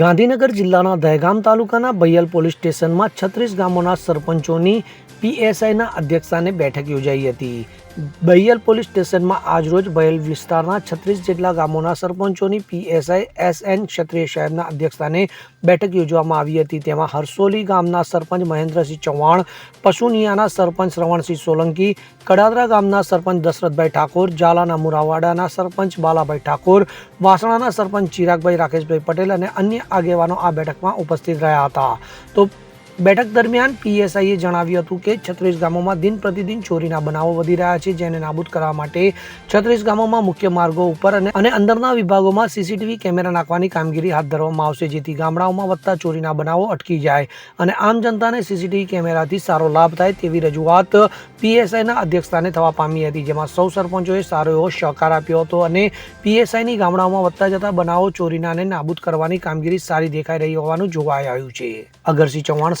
ગાંધીનગર જિલ્લાના દહેગામ તાલુકાના બૈયલ પોલીસ સ્ટેશનમાં છત્રીસ ગામોના સરપંચોની પીએસઆઈના અધ્યક્ષસ્થાને બેઠક યોજાઈ હતી. બૈયલ પોલીસ સ્ટેશનમાં આજરોજ બૈયલ વિસ્તારના છત્રીસ જેટલા ગામોના સરપંચોની પીએસઆઈ એસ એન ક્ષત્રિય સાહેબના અધ્યક્ષસ્થાને બેઠક યોજવામાં આવી હતી. તેમાં હરસોલી ગામના સરપંચ મહેન્દ્રસિંહ ચૌહાણ પશુનિયાના સરપંચ શ્રવણસિંહ સોલંકી, કડાદરા ગામના સરપંચ દશરથભાઈ ઠાકોર, ઝાલાના મુરાવાડાના સરપંચ બાલાભાઈ ઠાકોર, વાસણાના સરપંચ ચિરાગભાઈ રાકેશભાઈ પટેલ અને અન્ય આગેવાનો આ બેઠકમાં ઉપસ્થિત રહ્યા હતા. તો બેઠક દરમિયાન પીએસઆઈએ જણાવ્યું હતું કે છત્રીસ ગામોમાં દિન પ્રતિદિન ચોરીના બનાવો વધી રહ્યા છે, જેને નાબૂદ કરવા માટે છત્રીસ ગામોમાં મુખ્ય માર્ગો ઉપર અને અને અંદરના વિભાગોમાં સીસીટીવી કેમેરા નાખવાની કામગીરી હાથ ધરવામાં આવશે, જેથી ગામડાઓમાં વધતા ચોરીના બનાવો અટકી જાય અને આમ જનતાને સીસીટીવી કેમેરાથી સારો લાભ થાય તેવી રજૂઆત પીએસઆઈના અધ્યક્ષસ્થાને થવા પામી હતી, જેમાં સૌ સરપંચોએ સારો એવો સહકાર આપ્યો હતો અને પીએસઆઈની ગામડાઓમાં વધતા જતા બનાવો ચોરીના અને નાબૂદ કરવાની કામગીરી સારી દેખાઈ રહી હોવાનું જોવાઈ આવ્યું છે. અગરસિંહ ચૌહાણ